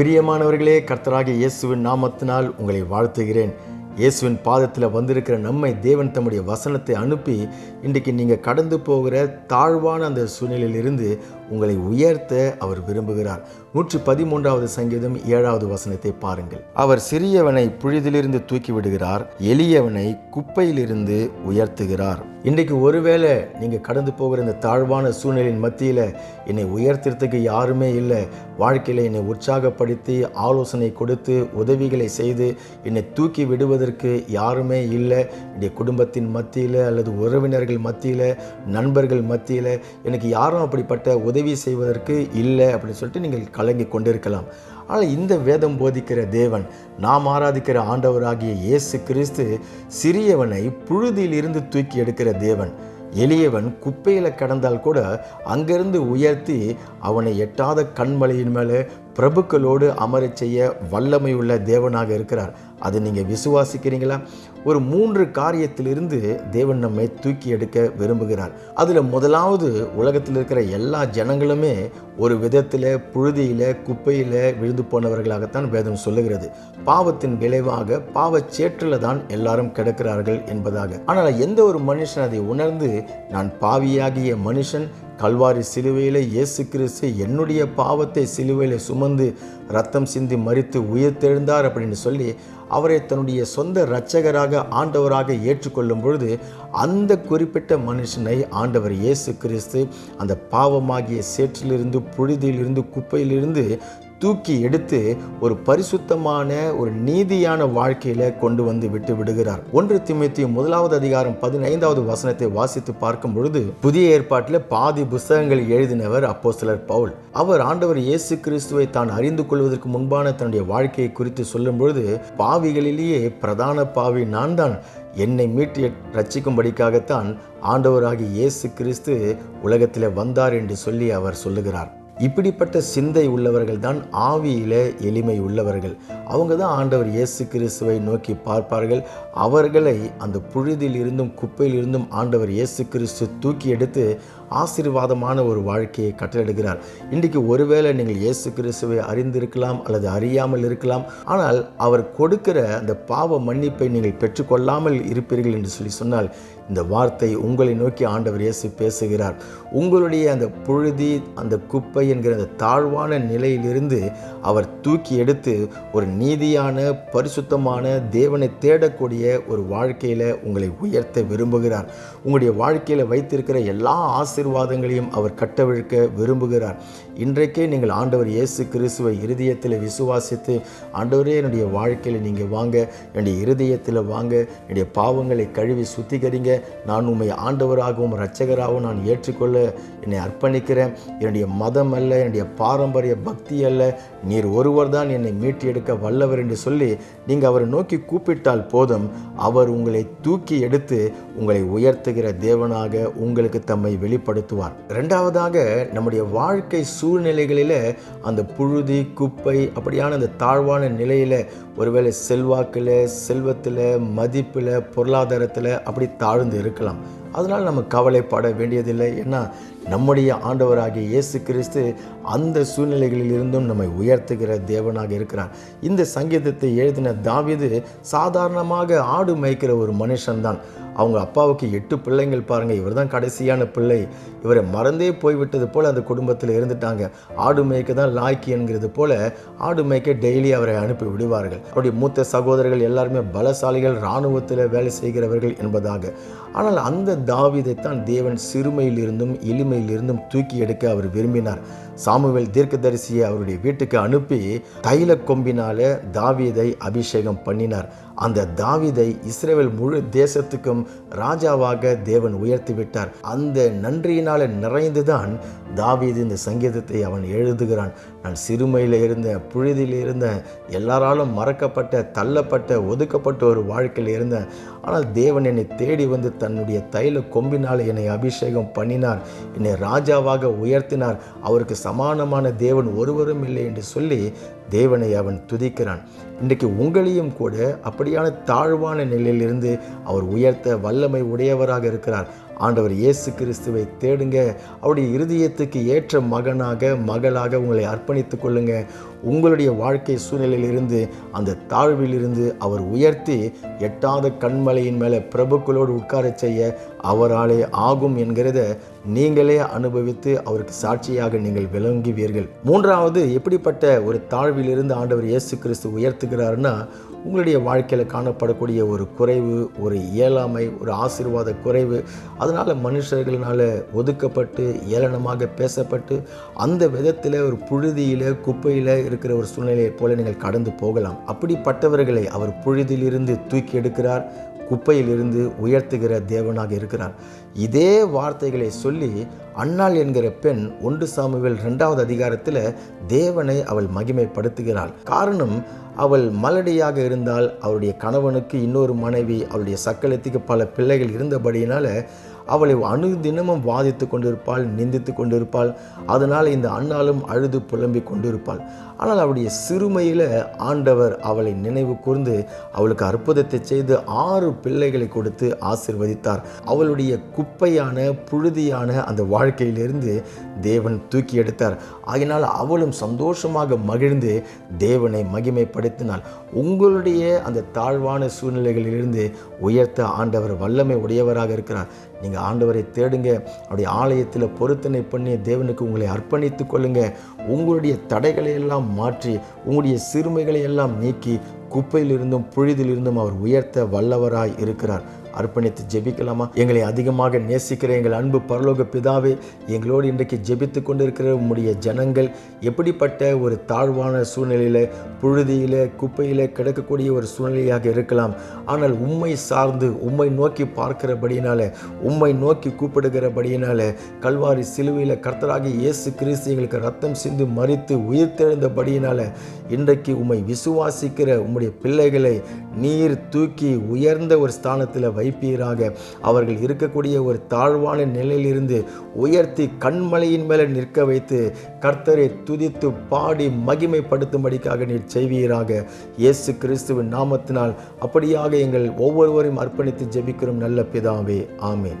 பிரியமானவர்களே கர்த்தராகிய இயேசுவின் நாமத்தினால் உங்களை வாழ்த்துகிறேன். இயேசுவின் பாதத்தில் வந்திருக்கிற நம்மை தேவன் தம்முடைய வசனத்தை அனுப்பி இன்றைக்கு நீங்கள் கடந்து போகிற தாழ்வான அந்த சூழ்நிலையிலிருந்து உங்களை உயர்த்த அவர் விரும்புகிறார். நூற்றி பதிமூன்றாவது சங்கீதம் ஏழாவது வசனத்தை பாருங்கள். அவர் சிறியவனை புழுதிலிருந்து தூக்கி விடுகிறார் எளியவனை குப்பையிலிருந்து உயர்த்துகிறார். இன்றைக்கு ஒருவேளை நீங்கள் கடந்து போகிற இந்த தாழ்வான சூழ்நிலையின் மத்தியில் என்னை உயர்த்துறதுக்கு யாருமே இல்லை. வாழ்க்கையில் என்னை உற்சாகப்படுத்தி ஆலோசனை கொடுத்து உதவிகளை செய்து என்னை தூக்கி விடுவதற்கு யாருமே இல்லை. என்னுடைய குடும்பத்தின் மத்தியில் அல்லது உறவினர்கள் மத்தியில் நண்பர்கள் மத்தியில் எனக்கு யாரும் அப்படிப்பட்ட உதவி செய்வதற்கு இல்லை அப்படின்னு சொல்லிட்டு நீங்கள் கலங்கி கொண்டிருக்கலாம். ஆனால் இந்த வேதம் போதிக்கிற தேவன் நாம் ஆராதிக்கிற ஆண்டவராகிய இயேசு கிறிஸ்து சிறியவனை புழுதியிலிருந்து தூக்கி எடுக்கிற தேவன். எளியவன் குப்பையில் கடந்தால் கூட அங்கிருந்து உயர்த்தி அவனை எட்டாத கண்மலையின் மேலே பிரபுக்களோடு அமரச் செய்ய வல்லமை உள்ள தேவனாக இருக்கிறார். அது நீங்கள் விசுவாசிக்கிறீங்களா? ஒரு மூன்று காரியத்திலிருந்து தேவன் நம்மை தூக்கி எடுக்க விரும்புகிறார். அதில் முதலாவது உலகத்தில் இருக்கிற எல்லா ஜனங்களுமே ஒரு விதத்தில் புழுதியில் குப்பையில் விழுந்து போனவர்களாகத்தான் வேதம் சொல்லுகிறது. பாவத்தின் விளைவாக பாவச்சேற்றில் தான் எல்லாரும் கிடக்கிறார்கள் என்பதாக. ஆனால் எந்த ஒரு மனுஷன் அதை உணர்ந்து நான் பாவியாகிய மனுஷன் கல்வாரி சிலுவையில் இயேசு கிறிஸ்து என்னுடைய பாவத்தை சிலுவையில் சுமந்து ரத்தம் சிந்தி மறித்து உயிர்த்தெழுந்தார் அப்படின்னு சொல்லி அவரை தன்னுடைய சொந்த இரட்சகராக ஆண்டவராக ஏற்றுக்கொள்ளும் பொழுது அந்த குறிப்பிட்ட மனுஷனை ஆண்டவர் இயேசு கிறிஸ்து அந்த பாவமாகிய சேற்றிலிருந்து புழுதியிலிருந்து குப்பையிலிருந்து தூக்கி எடுத்து ஒரு பரிசுத்தமான ஒரு நீதியான வாழ்க்கையில கொண்டு வந்து விட்டு விடுகிறார். ஒன்று திமுத்தி முதலாவது அதிகாரம் பதினைந்தாவது வசனத்தை வாசித்து பார்க்கும் பொழுது புதிய ஏற்பாட்டில் பாதி புஸ்தகங்கள் எழுதினவர் அப்போஸ்தலர் பவுல். அவர் ஆண்டவர் இயேசு கிறிஸ்துவை தான் அறிந்து கொள்வதற்கு முன்பான தன்னுடைய வாழ்க்கையை குறித்து சொல்லும் பொழுது பாவிகளிலேயே பிரதான பாவி நான் தான். என்னை மீட்டு ரட்சிக்கும்படிக்காகத்தான் ஆண்டவராகிய இயேசு கிறிஸ்து உலகத்தில் வந்தார் என்று சொல்லி அவர் சொல்லுகிறார். இப்படிப்பட்ட சிந்தை உள்ளவர்கள் தான் ஆவியில எளிமை உள்ளவர்கள். அவங்க தான் ஆண்டவர் இயேசு கிறிஸ்துவை நோக்கி பார்ப்பார்கள். அவர்களை அந்த புழுதில் இருந்தும் குப்பையில் இருந்தும் ஆண்டவர் இயேசு கிறிஸ்து தூக்கி எடுத்து ஆசீர்வாதமான ஒரு வாழ்க்கையை கட்டளிடுகிறார் இன்றைக்கு ஒருவேளை நீங்கள் இயேசு கிறிஸ்துவை அறிந்திருக்கலாம் அல்லது அறியாமல் இருக்கலாம். ஆனால் அவர் கொடுக்கிற அந்த பாவ மன்னிப்பை நீங்கள் பெற்றுக்கொள்ளாமல் இருப்பீர்கள் என்று சொல்லி சொன்னால் இந்த வார்த்தை உங்களை நோக்கி ஆண்டவர் இயேசு பேசுகிறார். உங்களுடைய அந்த புழுதி அந்த குப்பை என்கிற அந்த தாழ்வான நிலையிலிருந்து அவர் தூக்கி எடுத்து ஒரு நீதியான பரிசுத்தமான தேவனை தேடக்கூடிய ஒரு வாழ்க்கையில் உங்களை உயர்த்த விரும்புகிறார். உங்களுடைய வாழ்க்கையில் வைத்திருக்கிற எல்லா ஆசீர்வாதங்களையும் அவர் கட்டவிழ்க்க விரும்புகிறார். இன்றைக்கே நீங்கள் ஆண்டவர் இயேசு கிறிஸ்துவை இருதயத்தில் விசுவாசித்து ஆண்டவரே என்னுடைய வாழ்க்கையில் நீங்கள் வாங்க என்னுடைய இருதயத்தில் வாங்க என்னுடைய பாவங்களை கழுவி சுத்திகரிங்க. நான் உண்மை ஆண்டவராகவும் இரட்சகராகவும் நான் ஏற்றுக்கொள்ள என்னை அர்ப்பணிக்கிறேன். என்னுடைய மதம் அல்ல என்னுடைய பாரம்பரிய பக்தி அல்ல. நீர் ஒருவர் தான் என்னை மீட்டி எடுக்க வல்லவர் என்று சொல்லி நீங்கள் அவரை நோக்கி கூப்பிட்டால் போதும். அவர் உங்களை தூக்கி எடுத்து உங்களை உயர்த்துகிற தேவனாக உங்களுக்கு தம்மை சுத்தப்படுத்துவார் ரெண்டாவதாக நம்முடைய வாழ்க்கை சூழ்நிலைகளில் அந்த புழுதி குப்பை அப்படியான அந்த தாழ்வான நிலையில் ஒருவேளை செல்வாக்கில் செல்வத்தில் மதிப்பில் பொருளாதாரத்தில் அப்படி தாழ்ந்து இருக்கலாம். அதனால் நம்ம கவலைப்பட வேண்டியதில்லை. ஏன்னா நம்முடைய ஆண்டவராகிய இயேசு கிறிஸ்து அந்த சூழ்நிலைகளில் இருந்தும் நம்மை உயர்த்துகிற தேவனாக இருக்கிறார். இந்த சங்கீதத்தை எழுதின தாவிது சாதாரணமாக ஆடு மேய்க்கிற ஒரு மனுஷன்தான். அவங்க அப்பாவுக்கு எட்டு பிள்ளைங்கள் பாருங்கள் இவர் தான் கடைசியான பிள்ளை. இவரை மறந்தே போய்விட்டது போல் அந்த குடும்பத்தில் இருந்துட்டாங்க. ஆடு மேய்க்க தான் லாய்க்கி என்கிறது போல ஆடு மேய்க்க டெய்லி அவரை அனுப்பி விடுவார்கள். அவருடைய மூத்த சகோதரர்கள் எல்லாருமே பலசாலிகள் இராணுவத்தில் வேலை செய்கிறவர்கள் என்பதாக. ஆனால் அந்த தாவிதைத்தான் தேவன் சிறுமையிலிருந்தும் இருந்தும் தூக்கி எடுக்க அவர் விரும்பினார். சாமுவேல் தீர்க்கதரிசியை அவருடைய வீட்டுக்கு அனுப்பி தைல கொம்பினால தாவீதை அபிஷேகம் பண்ணினார். அந்த தாவீதை இஸ்ரேல் முழு தேசத்துக்கும் ராஜாவாக தேவன் உயர்த்தி விட்டார். அந்த நன்றியினால நிறைந்துதான் தாவீது இந்த சங்கீதத்தை அவன் எழுதுகிறான். நான் சிறுமையில் இருந்தேன் புழுதியில் இருந்தேன் எல்லாராலும் மறக்கப்பட்ட தள்ளப்பட்ட ஒதுக்கப்பட்ட ஒரு வாழ்க்கையில் இருந்தேன். ஆனால் தேவன் என்னை தேடி வந்து தன்னுடைய தைல கொம்பினால் என்னை அபிஷேகம் பண்ணினார். என்னை ராஜாவாக உயர்த்தினார். அவருக்கு சமானமான தேவன் ஒருவரும் இல்லை என்று சொல்லி தேவனை அவன் துதிக்கிறான். இன்றைக்கு உங்களையும் கூட அப்படியான தாழ்வான நிலையிலிருந்து அவர் உயர்த்த வல்லமை உடையவராக இருக்கிறார். ஆண்டவர் இயேசு கிறிஸ்துவை தேடுங்க. அவருடைய இருதயத்துக்கு ஏற்ற மகனாக மகளாக உங்களை அர்ப்பணித்துக் கொள்ளுங்க. உங்களுடைய வாழ்க்கை சூழ்நிலையிலிருந்து அந்த தாழ்விலிருந்து அவர் உயர்த்தி எட்டாத கண்மலையின் மேலே பிரபுக்களோடு உட்காரச் செய்ய அவராலே ஆகும் என்கிறத நீங்களே அனுபவித்து அவருக்கு சாட்சியாக நீங்கள் விளங்குவீர்கள். மூன்றாவது எப்படிப்பட்ட ஒரு தாழ்வு தாழ்விலிருந்து ஆண்டவர் இயேசு கிறிஸ்து உயர்த்துகிறாருன்னா உங்களுடைய வாழ்க்கையில் காணப்படக்கூடிய ஒரு குறைவு ஒரு இயலாமை ஒரு ஆசீர்வாத குறைவு அதனால் மனுஷர்களால் ஒதுக்கப்பட்டு ஏளனமாக பேசப்பட்டு அந்த விதத்தில் ஒரு புழுதியில் குப்பையில் இருக்கிற ஒரு சூழ்நிலையைப் போல நீங்கள் கடந்து போகலாம். அப்படிப்பட்டவர்களை அவர் புழுதியிலிருந்து தூக்கி எடுக்கிறார். குப்பையிலிருந்து உயர்த்துகிற தேவனாக இருக்கிறார். இதே வார்த்தைகளை சொல்லி அன்னாள் என்கிற பெண் ஒன்று சாமுவேல் ரெண்டாவது அதிகாரத்தில் தேவனை அவள் மகிமைப்படுத்துகிறாள். காரணம் அவள் மலடியாக இருந்தால் அவருடைய கணவனுக்கு இன்னொரு மனைவி அவளுடைய சக்களத்துக்கு பல பிள்ளைகள் இருந்தபடியினால அவளை அணுதினமும் வாதித்து கொண்டிருப்பாள் நிந்தித்து கொண்டிருப்பாள். அதனால் இந்த அண்ணாலும் அழுது புலம்பிக் கொண்டிருப்பாள். ஆனால் அவளுடைய சிறுமையில் ஆண்டவர் அவளை நினைவு கூர்ந்து அவளுக்கு அற்புதத்தை செய்து ஆறு பிள்ளைகளை கொடுத்து ஆசிர்வதித்தார். அவளுடைய குப்பையான புழுதியான அந்த வாழ்க்கையிலிருந்து தேவன் தூக்கி எடுத்தார். ஆகினால் அவளும் சந்தோஷமாக மகிழ்ந்து தேவனை மகிமைப்படுத்தினாள். உங்களுடைய அந்த தாழ்வான சூழ்நிலைகளிலிருந்து உயர்த்த ஆண்டவர் வல்லமை உடையவராக இருக்கிறார். நீங்கள் ஆண்டவரை தேடுங்க. அவருடைய ஆலயத்தில் பொருத்தனை பண்ணி தேவனுக்கு உங்களை அர்ப்பணித்து கொள்ளுங்க. உங்களுடைய தடைகளை எல்லாம் மாற்றி உங்களுடைய சிறுமைகளை எல்லாம் நீக்கி குப்பையிலிருந்தும் புழுதிலிருந்தும் அவர் உயர்த்த வல்லவராய் இருக்கிறார். அர்ப்பணித்து ஜெபிக்கலாமா? எங்களை அதிகமாக நேசிக்கிற எங்கள் அன்பு பரலோக பிதாவே எங்களோடு இன்றைக்கு ஜெபித்து கொண்டிருக்கிற உம்முடைய ஜனங்கள் எப்படிப்பட்ட ஒரு தாழ்வான சூழ்நிலையில் புழுதியில் குப்பையில் கிடக்கக்கூடிய ஒரு சூழ்நிலையாக இருக்கலாம். ஆனால் உம்மை சார்ந்து உம்மை நோக்கி பார்க்கிறபடியினால உம்மை நோக்கி கூப்பிடுகிறபடியினால கல்வாரி சிலுவையில் கர்த்தராகி இயேசு கிறிஸ்து எங்களுக்கு ரத்தம் சிந்து மறித்து உயிர்த்தெழுந்தபடியினால இன்றைக்கு உம்மை விசுவாசிக்கிற உம்முடைய பிள்ளைகளை நீர் தூக்கி உயர்ந்த ஒரு ஸ்தானத்தில் வைப்பீராக. அவர்கள் இருக்கக்கூடிய ஒரு தாழ்வான நிலையிலிருந்து உயர்த்தி கண்மலையின் மேலே நிற்க வைத்து கர்த்தரை துதித்து பாடி மகிமைப்படுத்தும்படிக்காக நீர் செய்வீராக. இயேசு கிறிஸ்துவின் நாமத்தினால் அப்படியாக எங்கள் ஒவ்வொருவரையும் அர்ப்பணித்து ஜெபிக்கிறோம் நல்ல பிதாவே. ஆமேன்.